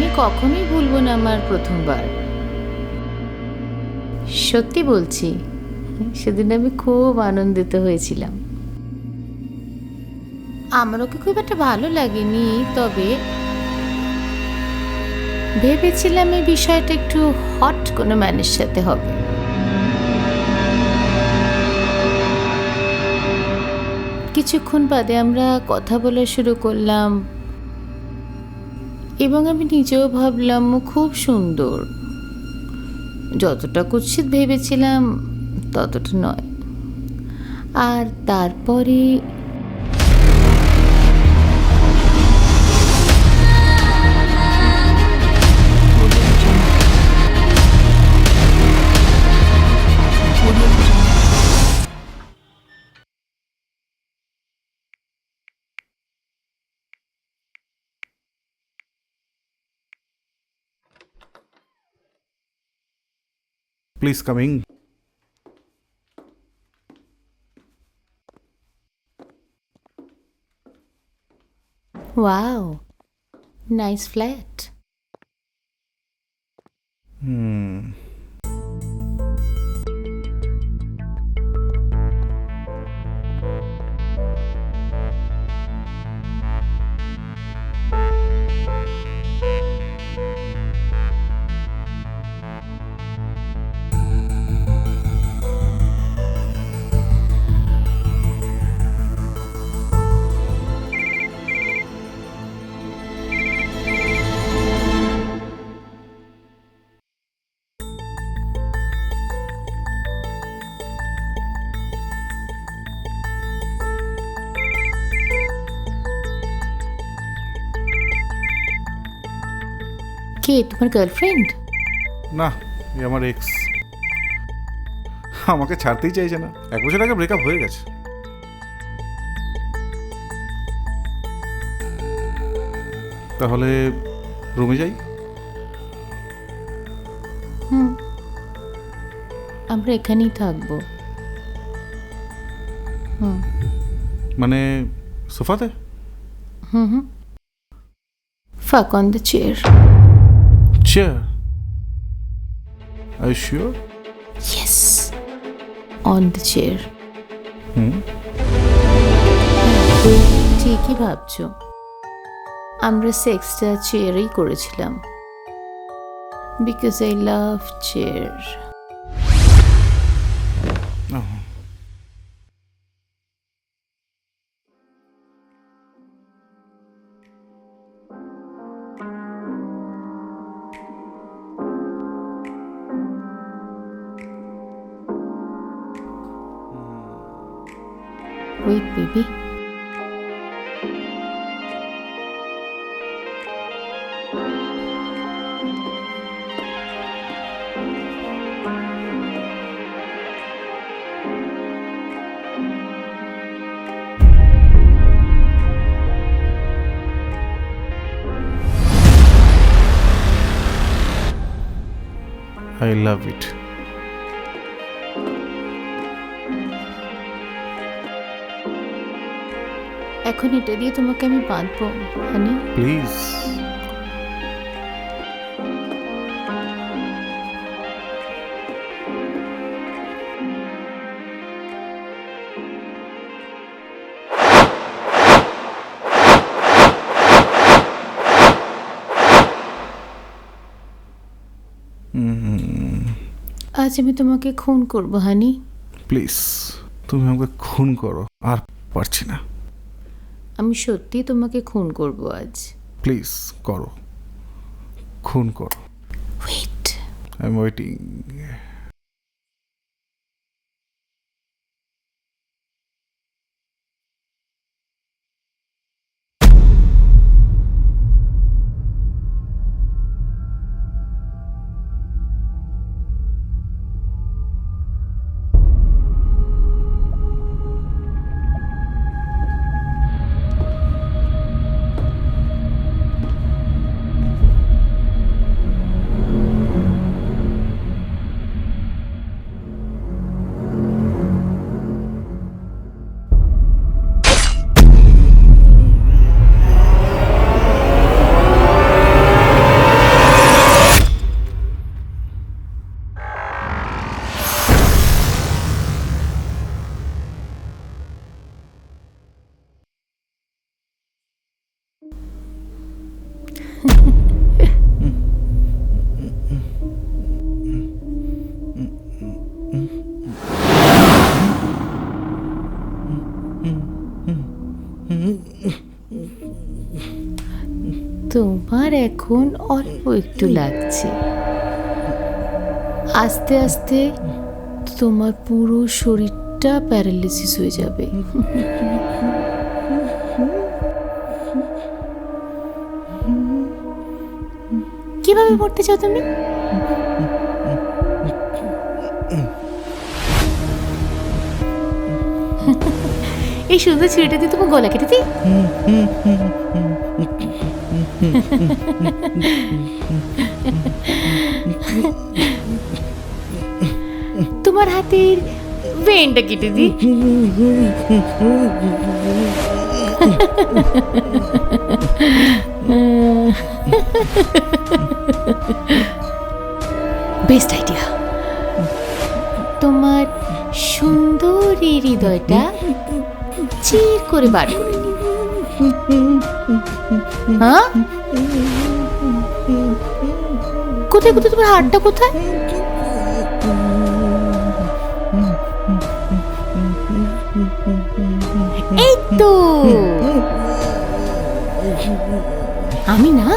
আমি কখনোই ভুলব না আমার প্রথমবার। সত্যি বলছি, সেদিন আমি খুব আনন্দিত হয়েছিলাম। আমার ওকে খুব একটা ভালো লাগেনি, তবে ভেবেছিলাম এই বিষয়টা একটু হট কোনো ম্যানের সাথে হবে। কিছুক্ষণ বাদে আমরা কথা বলা শুরু করলাম। এবং আমি নিজেও ভাবলাম খুব সুন্দর। যতটা কুৎসিত ভেবেছিলাম ততটা নয়। আর তারপরে Please coming. Wow. Nice flat. Hmm. কে? তোমার গার্লফ্রেন্ড না এ আমার এক্স আমাকে ছাড়তেই চাইছে না। এক বছর আগে ব্রেকআপ হয়ে গেছে। তাহলে রুমে যাই? হুম। আমরা এখানেই থাকব। হুম। মানে সোফাতে? Hmm hmm. Fuck on the chair chair you sure? Yes. On the chair hmm ঠিকই ভাবছ। আমরা সেক্সটা চেয়ারেই করেছিলাম। Because I love chair love it এখন এটা দিয়ে তোমাকে আমি বাঁধবো হানি প্লিজ আজ আমি তোমাকে খুন করব হানি। প্লিজ তুমি আমাকে খুন করো আর পারছি না। আমি সত্যি তোমাকে খুন করব আজ। প্লিজ করো। খুন করো। ওয়েট আই এম ওয়েটিং আমার এখন অল্প একটু লাগছে। আস্তে আস্তে তোমার পুরো শরীরটা প্যারালিসিস হয়ে যাবে। কীভাবে পড়তে চাও তুমি? এই সুন্দর ছেলেটা দিয়ে তোমার গলা কেটে দিই তোমার হাতের ভেনটা কেটে দিই বেস্ট আইডিয়া তোমার সুন্দর হৃদয়টা চির করে বার করে দিই হ্যাঁ? কোথায় কোথায় তোমার হাতটা কোথায়? এই তো। আমি না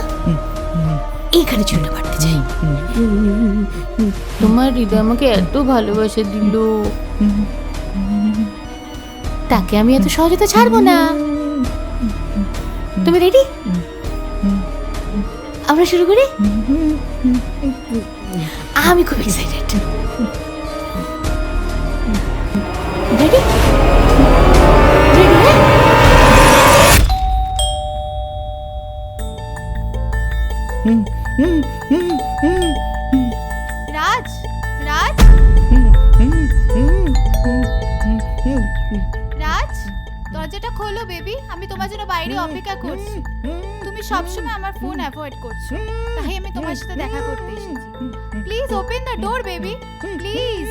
এইখানে চুলটা পাঠতে চাই। তোমার হৃদয় আমাকে এত ভালোবাসা দিল। তাকে আমি এত সহজে তো ছাড়বো না। তুমি রেডি আমরা শুরু করি? আমি খুব এক্সাইটেড রেডি হুম রাজ দরজাটা খোলো বেবি আমি তোমার জন্য বাইরে অপেক্ষা করছি তুমি সবসময় আমার ফোন অ্যাভয়েড করছ তাই আমি তোমার সাথে দেখা করতে এসেছি please open the door baby please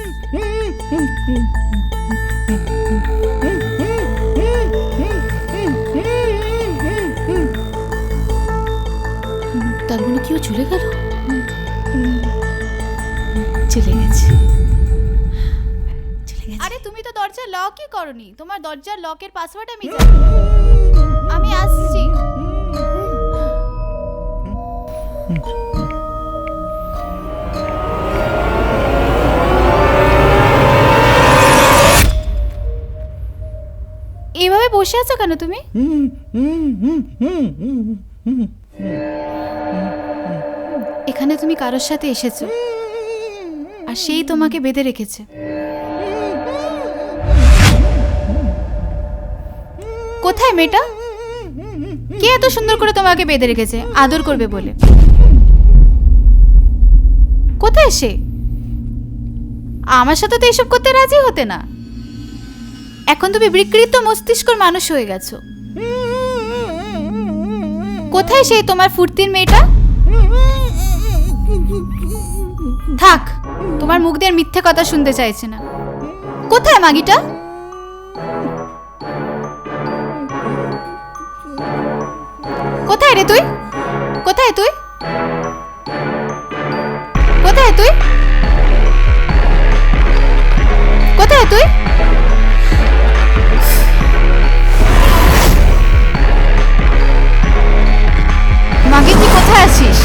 তার মানে কেউ চলে গেল দরজা লকই করনি। তোমার দরজার লকের পাসওয়ার্ড আমি জানি। আমি আসছি। এভাবে বসে আছো কেন তুমি? এখানে তুমি কারোর সাথে এসেছ। আর সেই তোমাকে বেঁধে রেখেছে। কোথায় মেয়েটা? কে এত সুন্দর করে তোমাকে বেঁধে রেখেছে? আদর করবে বলে। কোথায় সে? আমার সাথে তো এসব করতে রাজি হতে না। এখন তুমি বিকৃত মস্তিষ্কর মানুষ হয়ে গেছো। কোথায় সেই তোমার ফুর্তির মেয়েটা? থাক, তোমার মুখ দিয়ে মিথ্যে কথা শুনতে চাইছে না। কোথায় মাগিটা? কোথায় রে তুই? কোথায় তুই? কোথায় তুই? কোথায় তুই? মাগে তুই কোথায় আছিস?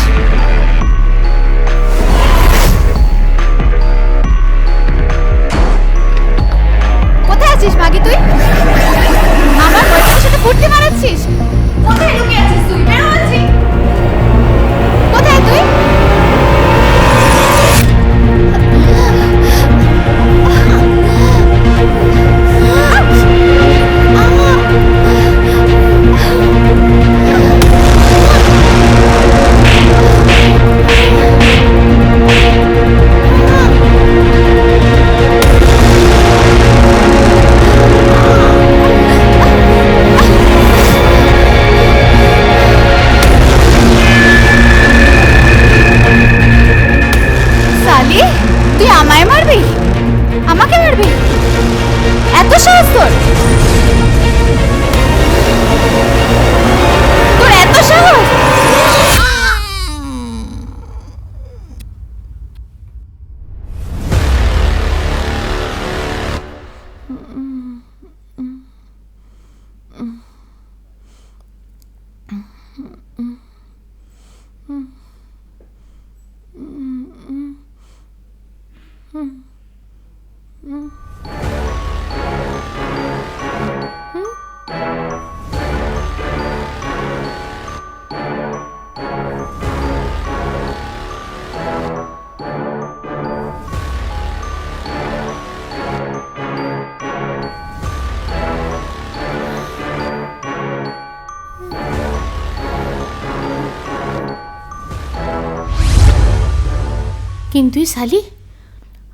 কিন্তু শালি?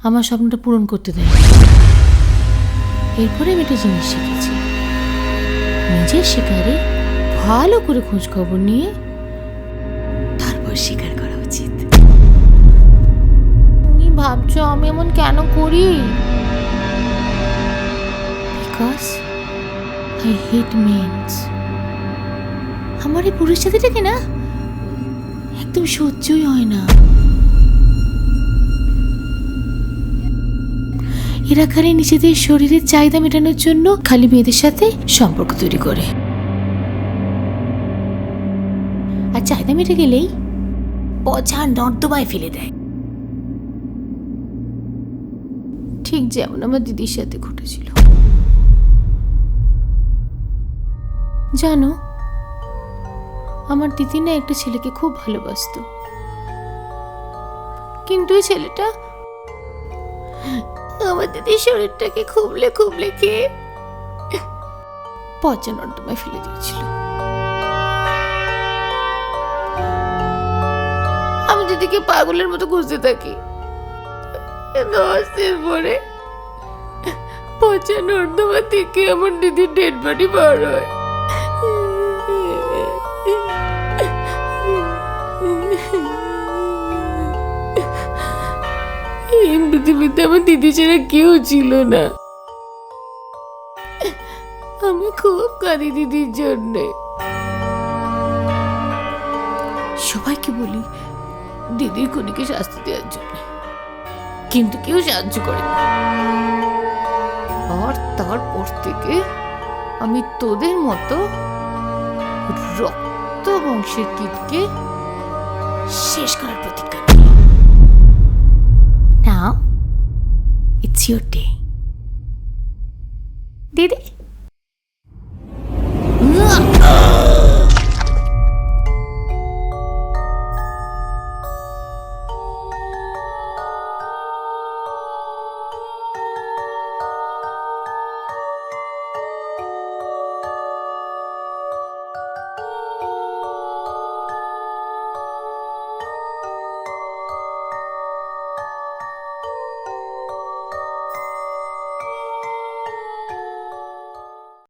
আমার স্বপ্নটা পূরণ করতে দেয় এরপরে আমি একটা জিনিস শিখেছি। নিজের শিকারে ভালো করে খোঁজ খবর নিয়ে তারপর শিকার করা উচিত। তুমি ভাবছ আমি এমন কেন করি? বিকজ আই হেট মেন্স আমার এই পুরুষ সাথীটাকে না? একদম সহ্যই হয় না। এরা খালি নিজেদের শরীরের চাহিদা মেটানোর জন্য খালি মেয়েদের সাথে সম্পর্ক তৈরি করে। আর চাহিদা মেটে গেলেই পচা নর্দমায় ফেলে দেয়। ঠিক যেমন আমার দিদির সাথে ঘটেছিল। জানো, আমার দিদি না একটা ছেলেকে খুব ভালোবাসতো। কিন্তু ওই ছেলেটা আমার দিদির শরীরটাকে খুবলে খুবলে খেয়ে পচা নর্দমায় ফেলে দিয়েছিল। আমি দিদিকে পাগলের মতো খুঁজতে থাকি? দশ দিন পরে পচা নর্দমা থেকে আমার দিদির ডেড বডি বার হয়। পৃথিবীতে আমার দিদি ছাড়া কেউ ছিল না। আমি খুব কাঁদি দিদির জন্যে। সবাইকে বলি, দিদির খুনিকে শাস্তি দেওয়ার জন্য। কিন্তু কেউ সাহায্য করে আর তারপর থেকে আমি তোদের মতো রক্ত বংশের কীটকে শেষ করার প্রতিজ্ঞা your day. দিদি